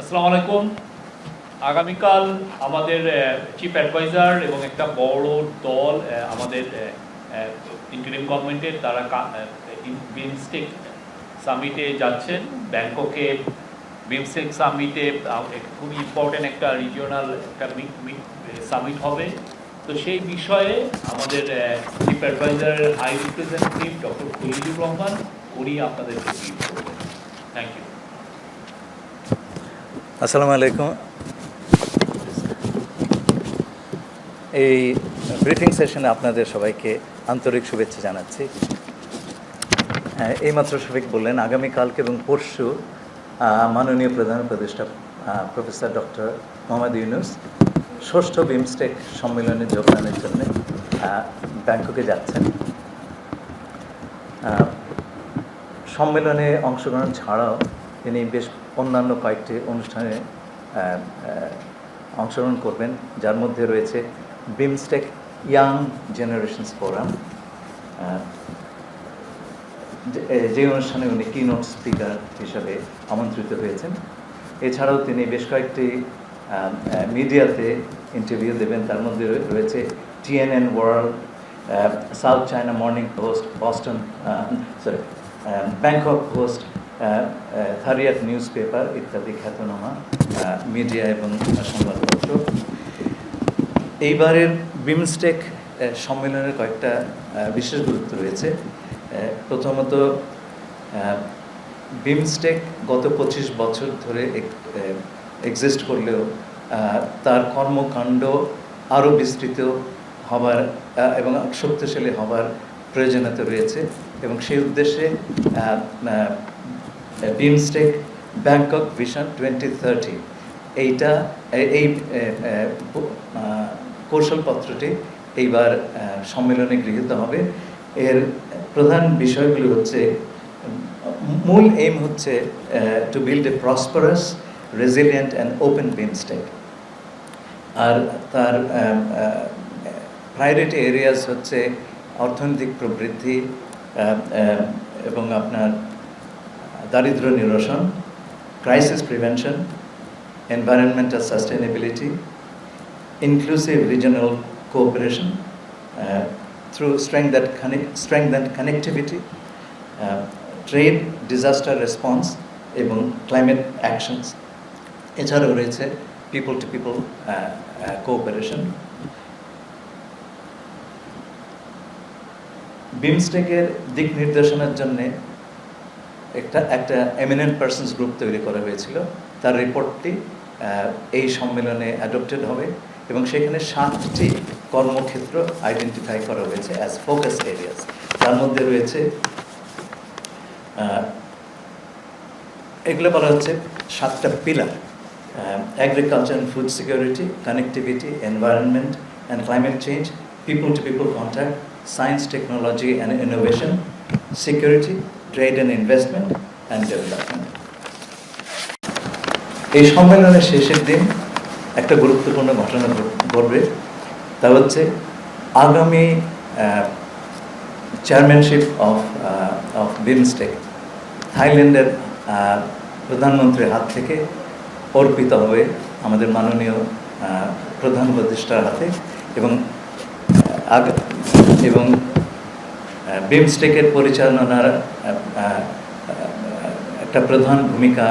আসসালামু আলাইকুম। আগামীকাল আমাদের চিফ অ্যাডভাইজার এবং একটা বড় দল আমাদের ইন্টারিম গভর্নমেন্টের তারা বিমস্টেক সামিটে যাচ্ছেন। ব্যাংককে বিমস্টেক সামিটে খুবই ইম্পর্টেন্ট একটা রিজিওনাল একটা সামিট হবে। তো সেই বিষয়ে আমাদের chief অ্যাডভাইজারের high representative doctor Khalilur Rahman, উনি আপনাদেরকে থ্যাংক ইউ আসসালামু আলাইকুম। এই ব্রিফিং সেশনে আপনাদের সবাইকে আন্তরিক শুভেচ্ছা জানাচ্ছি। হ্যাঁ, এইমাত্র শফিক বললেন আগামীকালকে এবং পরশু মাননীয় প্রধান উপদেষ্টা প্রফেসর ডক্টর মোহাম্মদ ইউনুস ষষ্ঠ বিমস্টেক সম্মেলনে যোগদানের জন্য ব্যাংককে যাচ্ছেন। সম্মেলনে অংশগ্রহণ ছাড়াও তিনি বেশ অন্যান্য কয়েকটি অনুষ্ঠানে অংশগ্রহণ করবেন, যার মধ্যে রয়েছে বিমস্টেক ইয়াং জেনারেশনস ফোরাম যে অনুষ্ঠানে উনি কিনোট স্পিকার হিসাবে আমন্ত্রিত হয়েছেন। এছাড়াও তিনি বেশ কয়েকটি মিডিয়াতে ইন্টারভিউ দেবেন। তার মধ্যে রয়েছে TNN world South China Morning Post Boston sorry Bangkok Post Thairath newspaper ইত্যাদি খ্যাতনামা মিডিয়া এবং সংবাদপত্র। এইবারের বিমস্টেক সম্মেলনের কয়েকটা বিশেষ গুরুত্ব রয়েছে। প্রথমত বিমস্টেক গত পঁচিশ বছর ধরে এক্সিস্ট করলেও তার কর্মকাণ্ড আরও বিস্তৃত হবার এবং শক্তিশালী হবার প্রয়োজনীয়তা রয়েছে এবং সেই উদ্দেশ্যে BIMSTEC Bangkok vision twenty thirty এইটা এই কৌশলপত্রটি এইবার সম্মেলনে গৃহীত হবে। এর প্রধান বিষয়গুলি হচ্ছে, মূল এইম হচ্ছে to build a prosperous resilient and open BIMSTEC আর তার প্রায়োরিটি এরিয়াস হচ্ছে অর্থনৈতিক প্রবৃদ্ধি এবং আপনার দারিদ্র নিরসন crisis prevention environmental sustainability inclusive regional cooperation through strength that connect strength that connectivity trade disaster response এবং ক্লাইমেট অ্যাকশনস এছাড়াও রয়েছে পিপল টু পিপল কোঅপারেশন বিমস্টেকের দিক নির্দেশনার জন্যে একটা একটা এমিনেন্ট পার্সনস গ্রুপ তৈরি করা হয়েছিল। তার রিপোর্টটি এই সম্মেলনে অ্যাডপ্টেড হবে এবং সেখানে সাতটি কর্মক্ষেত্র আইডেন্টিফাই করা হয়েছে অ্যাজ ফোকাস এরিয়াস তার মধ্যে রয়েছে এগুলো বলা হচ্ছে সাতটা pillar agriculture and food security connectivity environment and climate change people to people contact science technology and innovation security trade and investment and development এই সম্মেলনের শেষের দিন একটা গুরুত্বপূর্ণ ঘটনা ঘটবে। তা হচ্ছে আগামী চেয়ারম্যানশিপ অফ অফ বিমস্টেক থাইল্যান্ডের প্রধানমন্ত্রীর হাত থেকে অর্পিত হবে আমাদের মাননীয় প্রধান উপদেষ্টার হাতে এবং এবং বিমস্টেকের পরিচালনার একটা প্রধান ভূমিকা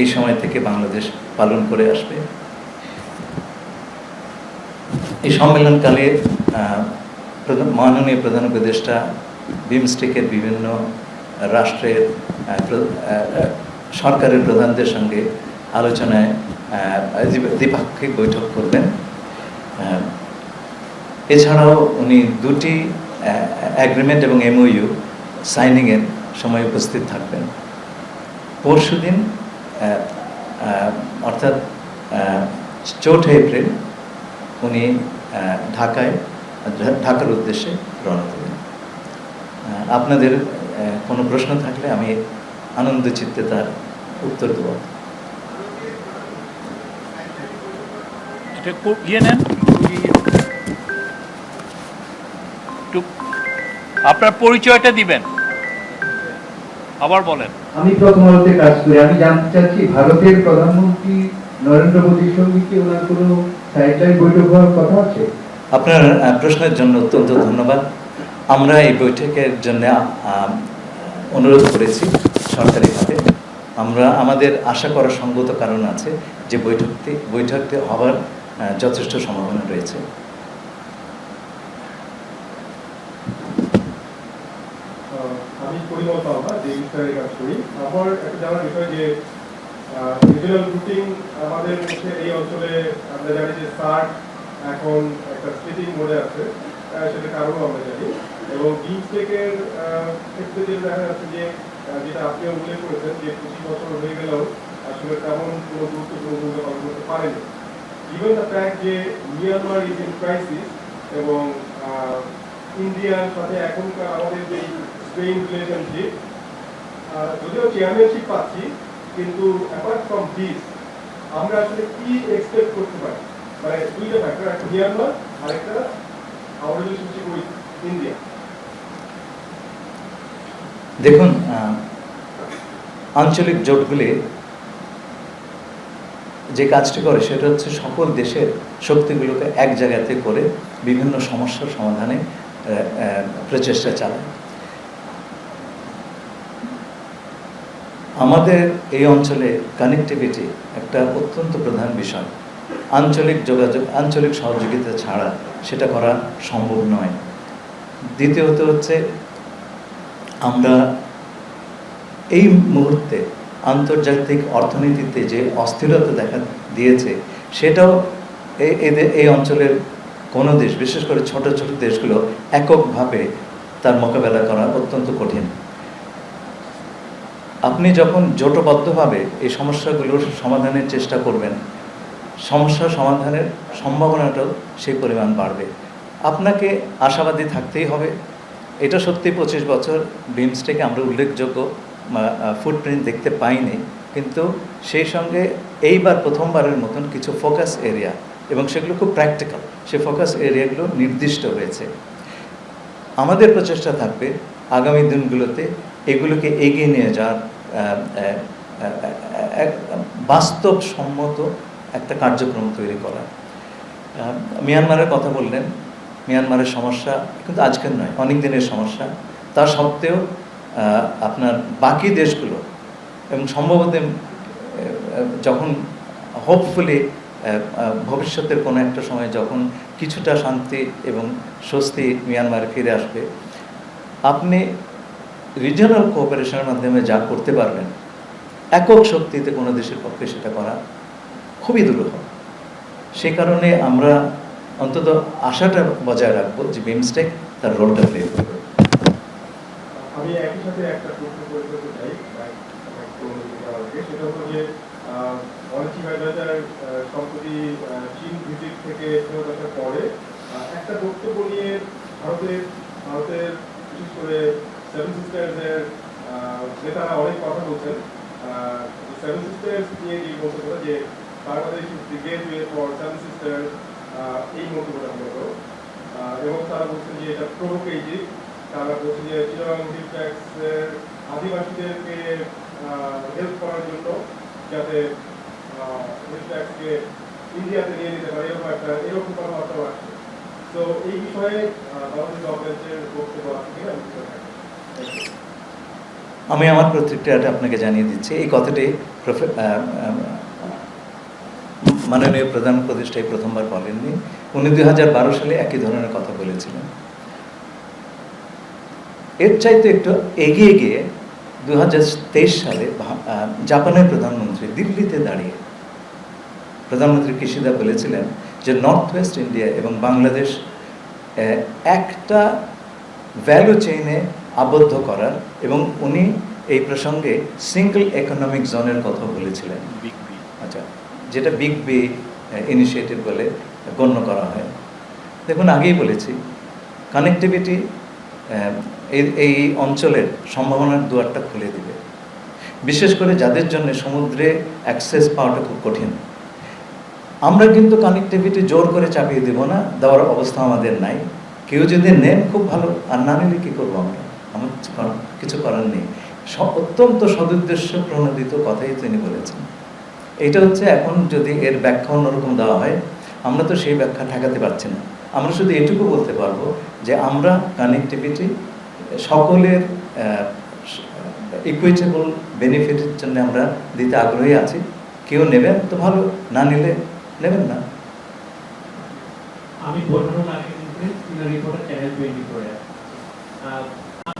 এই সময় থেকে বাংলাদেশ পালন করে আসবে। এই সম্মেলনকালে মাননীয় প্রধান উপদেষ্টা বিমস্টেকের বিভিন্ন রাষ্ট্রের সরকারের প্রধানদের সঙ্গে আলোচনায় দ্বিপাক্ষিক বৈঠক করবেন। এছাড়াও উনি দুটি অ্যাগ্রিমেন্ট এবং এমওইউ সাইনিংয়ের সময় উপস্থিত থাকবেন। পরশুদিন আহ, আহ, অর্থাৎ চৌঠা এপ্রিল উনি ঢাকায় ঢাকার উদ্দেশ্যে রওনা দেবেন। আপনাদের কোনো প্রশ্ন থাকলে আমি আনন্দ চিত্তে তার উত্তর দেব। ইয়ে নেন। আপনার পরিচয়টা দিবেন। আবার বলেন। আমি প্রথম আলোতে কাজ করি। আমি জানতে চাচ্ছি ভারতের প্রধানমন্ত্রী নরেন্দ্র মোদীর সঙ্গে কি ওনার কোনো সাইডলাইন বৈঠক হওয়ার কথা আছে? আপনার প্রশ্নের জন্য অত্যন্ত ধন্যবাদ। আমরা এই বৈঠকের জন্য আহ, অনুরোধ করেছি সরকারি খাতে আমরা আমাদের আশা করার সঙ্গত কারণ আছে যে বৈঠকটি বৈঠকটি হওয়ার আহ, যথেষ্ট সম্ভাবনা রয়েছে। আমি পরিমল পাওয়া যে বিষয়ে কাজ করি। আমার একটা জানার বিষয় যে রিজিনাল রুটিং আমাদের হচ্ছে এই অঞ্চলে আমরা জানি যে সার্ট এখন একটা স্প্লিটিং মোডে আছে। সেটা কারণও আমরা জানি। এবং বিমস্টেকের ক্ষেত্রে যেটা দেখা যাচ্ছে যে যেটা আপনিও উল্লেখ করেছেন যে, পঁচিশ বছর হয়ে গেলেও আসলে তেমন কোনো গুরুত্বপূর্ণ ভূমিকা পালন করতে পারেনি। Given the fact যে মিয়ানমার ইজ ইন ক্রাইসিস এবং ইন্ডিয়ার সাথে এখনকার আমাদের যে স্ট্রেইন রিলেশনশিপ যদিও চেয়ারম্যানশিপ পাচ্ছি, কিন্তু অ্যাপার্ট ফ্রম দিস আমরা আসলে কি এক্সপেক্ট করতে পারি? মানে দুইটা ফ্যাক্টর একটা মিয়ানমার আরেকটা আওয়ার রিলেশনশিপ উইথ ইন্ডিয়া দেখুন আঞ্চলিক জোটগুলি যে কাজটি করে, সেটা হচ্ছে সকল দেশের শক্তিগুলোকে এক জায়গাতে করে বিভিন্ন সমস্যার সমাধানে প্রচেষ্টা চালায়। আমাদের এই অঞ্চলে কানেক্টিভিটি একটা অত্যন্ত প্রধান বিষয়। আঞ্চলিক যোগাযোগ, আঞ্চলিক সহযোগিতা ছাড়া সেটা করা সম্ভব নয়। দ্বিতীয়ত হচ্ছে, আমরা এই মুহূর্তে আন্তর্জাতিক অর্থনীতিতে যে অস্থিরতা দেখা দিয়েছে, সেটাও এদের এই অঞ্চলের কোনো দেশ, বিশেষ করে ছোট ছোট দেশগুলো এককভাবে তার মোকাবেলা করা অত্যন্ত কঠিন। আপনি যখন জোটবদ্ধভাবে এই সমস্যাগুলোর সমাধানের চেষ্টা করবেন, সমস্যা সমাধানের সম্ভাবনাটাও সেই পরিমাণ বাড়বে। আপনাকে আশাবাদী থাকতেই হবে। এটা সত্যি পঁচিশ বছর বিমস্টেকে আমরা উল্লেখযোগ্য ফুটপ্রিন্ট দেখতে পাইনি। কিন্তু সেই সঙ্গে এইবার প্রথমবারের মতন কিছু ফোকাস এরিয়া এবং সেগুলো খুব প্র্যাকটিক্যাল সে ফোকাস এরিয়াগুলো নির্দিষ্ট হয়েছে। আমাদের প্রচেষ্টা থাকবে আগামী দিনগুলোতে এগুলোকে এগিয়ে নিয়ে যাওয়ার। এক বাস্তবসম্মত একটা কার্যক্রম তৈরি করা। মিয়ানমারের কথা বললেন, মিয়ানমারের সমস্যা কিন্তু আজকের নয়, অনেক দিনের সমস্যা। তা সত্ত্বেও আপনার বাকি দেশগুলো এবং সম্ভবত যখন হোপফুলি ভবিষ্যতের কোনো একটা সময় যখন কিছুটা শান্তি এবং স্বস্তি মিয়ানমারে ফিরে আসবে, আপনি রিজিওনাল কোঅপারেশনের মাধ্যমে যা করতে পারবেন, একক শক্তিতে কোনো দেশের পক্ষে সেটা করা খুবই দুরূহ সে কারণে আমরা অন্তত আশাটা বজায় রাখব যে বিমস্টেক তার রোলটা প্লে করবে আমি একই সাথে একটা প্রশ্ন করে করতে চাই। সেটা থেকে একটা বক্তব্য নিয়ে ভারতের ভারতের, বিশেষ করে সেভেন সিস্টার্সের নেতারা অনেক কথা বলছেন সেভেন সিস্টার্স নিয়ে এই বক্তব্যটা যে Bangladesh the gateway for seven sister এই মন্তব্যটা মূলত এবং তারা বলছেন যে এটা প্রভোকেটিভ তারা বলছে যে চিরাং আদিবাসীদেরকে হেল্প করার জন্য যাতে হিল ট্যাক্সকে ইন্ডিয়াতে নিয়ে নিতে পারে, এরকম একটা, এরকম কথাবার্তাও আসছে। তো এই বিষয়ে বাংলাদেশ গভর্নমেন্টের বক্তব্য আছে কিনা? আমি আমি আমার প্রতিক্রিয়াটা আপনাকে জানিয়ে দিচ্ছি। এই কথাটি মাননীয় প্রধান উপদেষ্টাই প্রথমবার বলেননি। উনি দুই হাজার বারো সালে একই ধরনের কথা বলেছিলেন। এর চাইতে একটু এগিয়ে গিয়ে দুই হাজার তেইশ সালে জাপানের প্রধানমন্ত্রী দিল্লিতে দাঁড়িয়ে প্রধানমন্ত্রী কিশিদা বলেছিলেন যে নর্থ ওয়েস্ট ইন্ডিয়া এবং বাংলাদেশ একটা ভ্যালু চেইনে আবদ্ধ করার এবং উনি এই প্রসঙ্গে সিঙ্গল ইকোনমিক জোনের কথা বলেছিলেন। বিগ বি আচ্ছা যেটা বিগ বি ইনিশিয়েটিভ বলে গণ্য করা হয়। দেখুন আগেই বলেছি কানেক্টিভিটি এই এই অঞ্চলের সম্ভাবনার দুয়ারটা খুলে দিবে। বিশেষ করে যাদের জন্য সমুদ্রে অ্যাক্সেস পাওয়াটা খুব কঠিন। আমরা কিন্তু কানেক্টিভিটি জোর করে চাপিয়ে দেব না দেওয়ার অবস্থা আমাদের নাই। কেউ যদি নেন খুব ভালো। আর না নিলে কী করব আমরা? আমার কিছু করার- নেই। অত্যন্ত সদুদ্দেশ্য প্রণোদিত কথাই তিনি বলেছেন। এটা হচ্ছে এখন যদি এর ব্যাখ্যা অন্যরকম দেওয়া হয়, আমরা তো সেই ব্যাখ্যা ঠেকাতে পারছি না। আমরা শুধু এটুকু বলতে পারব যে আমরা কানেক্টিভিটি সকলের ইকুইটেবল বেনিফিটের জন্য আমরা দিতে আগ্রহী আছি। কেউ নেবেন তো ভালো, না নিলে নেবেন না। আমি সিনিয়র রিপোর্টার চ্যানেল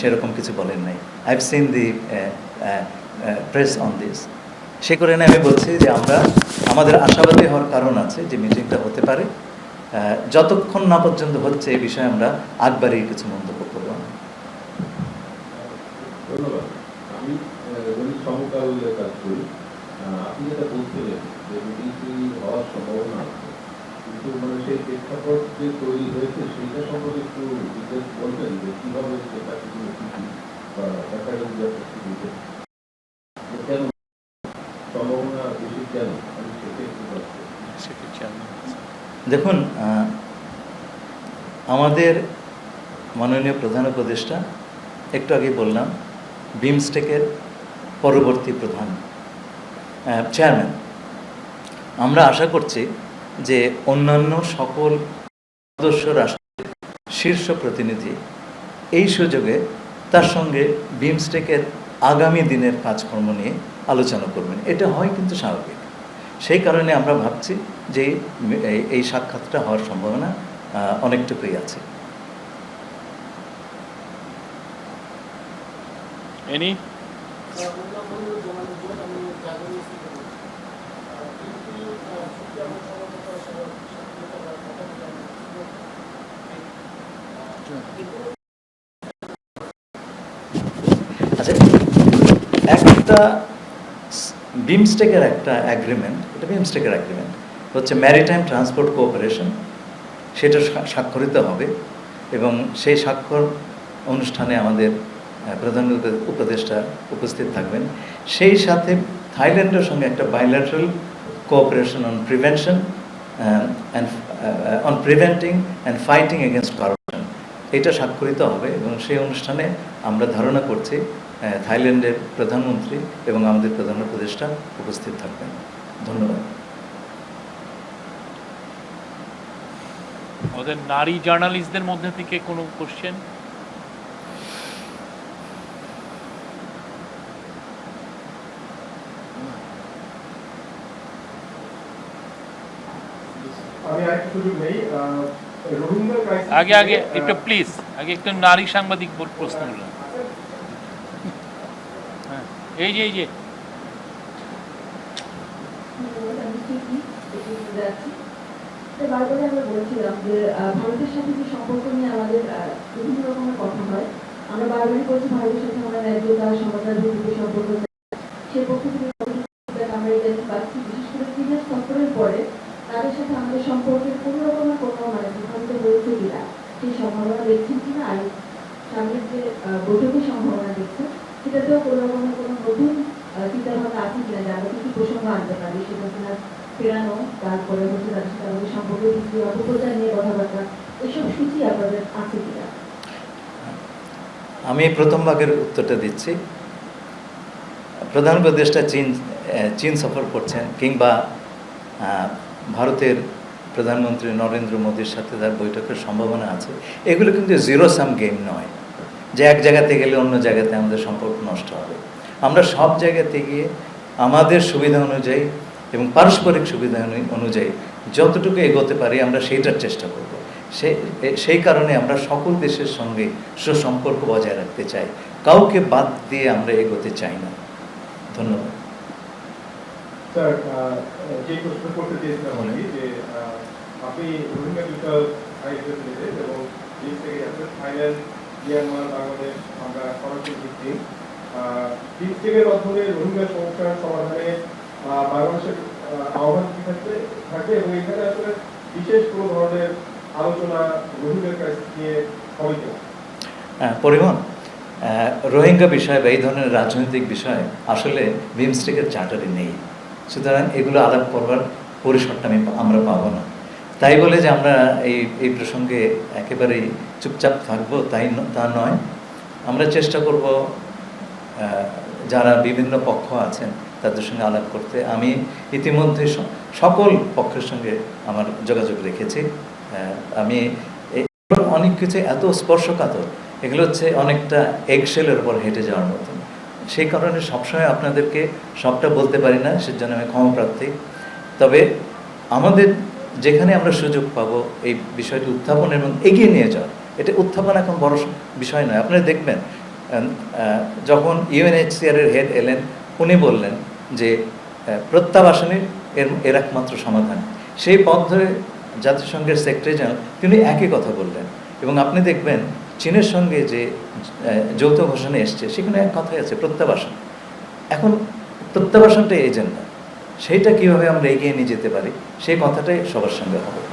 সেরকম কিছু বলেন নাই। I have seen the press on this সে করে আমি বলছি যে আমরা, আমাদের আশাবাদী হওয়ার কারণ আছে যে মিটিংটা হতে পারে। যতক্ষণ না পর্যন্ত হচ্ছে এই বিষয়ে আমরা আগ বাড়িয়ে কিছু মন্তব্য করব না। ধন্যবাদ। আমি সমকালে কাজ করি। আপনি যেটা বলছিলেন যে মিটিংটি হওয়ার সম্ভাবনা আছে। কিন্তু মানে সেই প্রেক্ষাপট যে তৈরি হয়েছে সেইটা সম্পর্কে একটু ডিটেলস বলবেন যে কীভাবে সেটা কিছু বা দেখা গেল যে কেন সম্ভাবনা বেশি কেন? আমি সেটা একটু দেখুন আমাদের মাননীয় প্রধান উপদেষ্টা একটু আগে বললাম বিমস্টেকের পরবর্তী প্রধান চেয়ারম্যান। আমরা আশা করছি যে অন্যান্য সকল সদস্য রাষ্ট্রের শীর্ষ প্রতিনিধি এই সুযোগে তার সঙ্গে বিমস্টেকের আগামী দিনের কাজকর্ম নিয়ে আলোচনা করবেন। এটা হয় কিন্তু স্বাভাবিক। সেই কারণে আমরা ভাবছি যে এই- এই সাক্ষাৎটা হওয়ার সম্ভাবনা অনেকটুকুই আছে। এনি আচ্ছা একটা বিমস্টেকের একটা অ্যাগ্রিমেন্ট এটা বিমস্টেকের অ্যাগ্রিমেন্ট হচ্ছে ম্যারিটাইম ট্রান্সপোর্ট কোঅপারেশন সেটা স্বাক্ষরিত হবে এবং সেই স্বাক্ষর অনুষ্ঠানে আমাদের প্রধান উপ- উপদেষ্টা উপস্থিত থাকবেন। সেই সাথে থাইল্যান্ডের সঙ্গে একটা bilateral cooperation on prevention and on preventing and fighting against corruption এটা স্বাক্ষরিত হবে এবং সেই অনুষ্ঠানে আমরা ধারণা করছি থাইল্যান্ডের প্রধানমন্ত্রী এবং আমাদের প্রধান উপদেষ্টা উপস্থিত থাকবেন। ধন্যবাদ। আমাদের নারী জার্নালিস্টদের মধ্যে থেকে কোনো কোশ্চেন আমি আরেকটা সুযোগ নেই আগে আগে, একটু প্লিজ আগে একটু নারী সাংবাদিক বল- প্রশ্ন করলাম হ্যাঁ এই যে এই যে। আমাদের তাদের সাথে আমাদের সম্পর্কের মানে বিভ্রান্ত হয়েছে কিনা সেই সম্ভাবনা দেখছেন কিনা? আর সামনের যে বৈঠকের সম্ভাবনা দেখছেন সেটাতেও কোনো রকমের কোনো নতুন চিন্তা ভাবনা আছে কিনা? যে আমরা কিছু প্রসঙ্গ আনতে পারি। সেটা কিনা ফেরানো, তারপরে হচ্ছে অপপ্রচার নিয়ে কথাবার্তা, এসব সূচি আপনাদের আছে কিনা? আমি প্রথম ভাগের উত্তরটা দিচ্ছি। প্রধান উপদেষ্টা চীন চীন সফর করছেন কিংবা ভারতের প্রধানমন্ত্রী নরেন্দ্র মোদীর সাথে তার বৈঠকের সম্ভাবনা আছে। এগুলো কিন্তু জিরো সাম গেম নয় যে এক জায়গাতে গেলে অন্য জায়গাতে আমাদের সম্পর্ক নষ্ট হবে। আমরা সব জায়গাতে গিয়ে আমাদের সুবিধা অনুযায়ী এবং পারস্পরিক সুবিধা অনুযায়ী যতটুকু এগোতে পারি আমরা সেইটার চেষ্টা করব। এ- সেই কারণে আমরা সকল দেশের সঙ্গে সুসম্পর্ক বজায় রাখতে চাই। কাউকে বাদ দিয়ে আমরা এগোতে চাই না। ধন্যবাদ। স্যার যে প্রশ্ন করতে চেয়েছিলাম যে রোহিঙ্গা বিষয়ক রিলেটেড এবং বিশ থেকে যাচ্ছে থাইল্যান্ড, মিয়ানমার, বাংলাদেশ আমরা সরাসরি ভিত্তিক। বিশ মাধ্যমে রোহিঙ্গা সমস্যার সমাধানে বাংলাদেশের আহ্বান কি থাকবে থাকবে এবং এখানে আসলে বিশেষ কোনো ধরনের আলোচনা রোহিঙ্গার কাছ নিয়ে হবে পরিবহন। রোহিঙ্গা বিষয় বা এই ধরনের রাজনৈতিক বিষয় আসলে বিমস্টেকের চার্টারে নেই। সুতরাং এগুলো আলাপ করবার পরিসরটা আমি আমরা পাবো না। তাই বলে যে আমরা এই এই প্রসঙ্গে একেবারেই চুপচাপ থাকব, তাই তা নয়। আমরা চেষ্টা করব যারা বিভিন্ন পক্ষ আছেন তাদের সঙ্গে আলাপ করতে। আমি ইতিমধ্যে সকল পক্ষের সঙ্গে আমার যোগাযোগ রেখেছি। আমি অনেক কিছু এত স্পর্শকাতর। এগুলো হচ্ছে অনেকটা এগশেলের উপর হেঁটে যাওয়ার মতন। সেই কারণে সবসময় আপনাদেরকে সবটা বলতে পারি না, সেজন্য আমি ক্ষমাপ্রার্থী। তবে আমাদের যেখানে আমরা সুযোগ পাবো এই বিষয়টি উত্থাপন এবং এগিয়ে নিয়ে যাওয়া এটা উত্থাপন এখন বড় বিষয় নয়। আপনারা দেখবেন যখন ইউএনএইচসিআর এর হেড এলেন, উনি বললেন যে প্রত্যাবাসনের এর এর একমাত্র সমাধান। সেই পথ ধরে জাতিসংঘের সেক্রেটারি জেনারেল তিনি একই কথা বললেন। এবং আপনি দেখবেন, চীনের সঙ্গে যে যৌথ ঘোষণা এসছে, সেখানে এক কথাই আছে, প্রত্যাবাসন। এখন প্রত্যাবাসনটাই এজেন্ডা সেইটা কীভাবে আমরা এগিয়ে নিয়ে যেতে পারি সেই কথাটাই সবার সঙ্গে হবে।